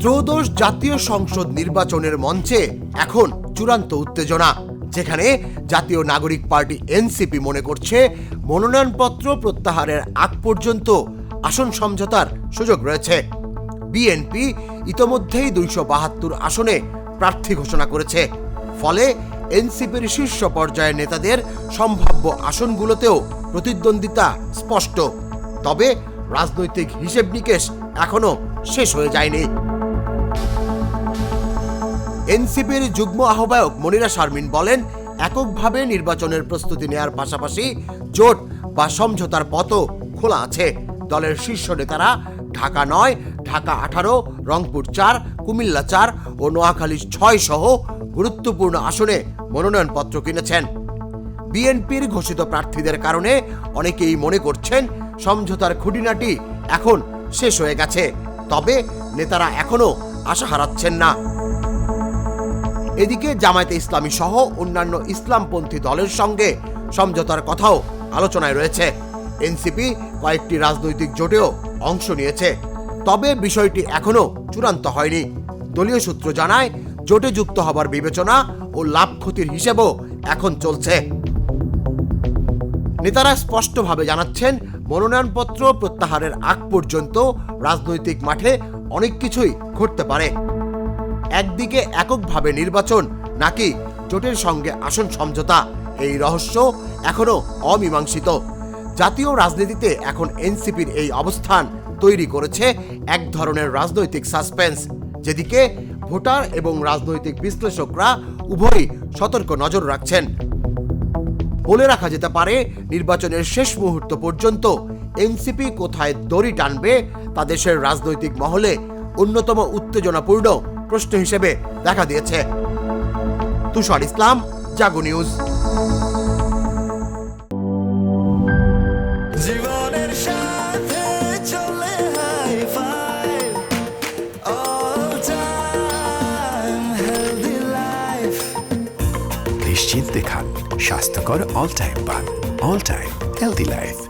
ত্রয়োদশ জাতীয় সংসদ নির্বাচনের মঞ্চে এখন চূড়ান্ত উত্তেজনা, যেখানে জাতীয় নাগরিক পার্টি এনসিপি মনে করছে মনোনয়নপত্র প্রত্যাহারের আগ পর্যন্ত আসন সমঝোতার সুযোগ রয়েছে। বিএনপি ইতোমধ্যেই দুইশো বাহাত্তর আসনে প্রার্থী ঘোষণা করেছে। ফলে এনসিপির শীর্ষ পর্যায়ের নেতাদের সম্ভাব্য আসনগুলোতেও প্রতিদ্বন্দ্বিতা স্পষ্ট। তবে রাজনৈতিক হিসেব নিকেশ এখনও শেষ হয়ে যায়নি। এনসিপির যুগ্ম আহ্বায়ক মনিরা শারমিন বলেন, এককভাবে নির্বাচনের প্রস্তুতি নেয়ার পাশাপাশি জোট বা সমঝোতার পথও খোলা আছে। দলের শীর্ষ নেতারা ঢাকা নয়, ঢাকা আঠারো, রংপুর চার, কুমিল্লা চার ও নোয়াখালী ছয় সহ গুরুত্বপূর্ণ আসনে মনোনয়নপত্র কিনেছেন। বিএনপির ঘোষিত প্রার্থীদের কারণে অনেকেই মনে করছেন সমঝোতার খুঁটিনাটি এখন শেষ হয়ে গেছে। তবে নেতারা এখনও আশা হারাচ্ছেন না। এদিকে জামায়াতে ইসলামী সহ অন্যান্য ইসলামপন্থী দলের সঙ্গে সমঝোতার কথাও আলোচনায় রয়েছে। এনসিপি কয়েকটি রাজনৈতিক জোটেও অংশ নিয়েছে। তবে বিষয়টি এখনও চূড়ান্ত হয়নি। দলীয় সূত্র জানায়, জোটে যুক্ত হবার বিবেচনা ও লাভ ক্ষতির হিসেবও এখন চলছে। নেতারা স্পষ্টভাবে জানাচ্ছেন মনোনয়নপত্র প্রত্যাহারের আগ পর্যন্ত রাজনৈতিক মাঠে অনেক কিছুই ঘটতে পারে। একদিকে এককভাবে নির্বাচন নাকি জোটের সঙ্গে আসন সমঝোতা, এই রহস্য এখনও অমীমাংসিত। জাতীয় রাজনীতিতে এখন এনসিপির এই অবস্থান তৈরি করেছে এক ধরনের রাজনৈতিক সাসপেন্স। যেদিকে ভোটার এবং রাজনৈতিক বিশ্লেষকরা উভয়ই সতর্ক নজর রাখছেন। বলে রাখা যেতে পারে নির্বাচনের শেষ মুহূর্ত পর্যন্ত এনসিপি কোথায় দড়ি টানবে তা দেশের রাজনৈতিক মহলে অন্যতম উত্তেজনাপূর্ণ প্রশ্ন হিসেবে দেখা দিয়েছে। তুষার ইসলাম জাগো নিউজ। নিশ্চিন্তে খান। স্বাস্থ্যকর অল টাইম পান অল টাইম হেলদি লাইফ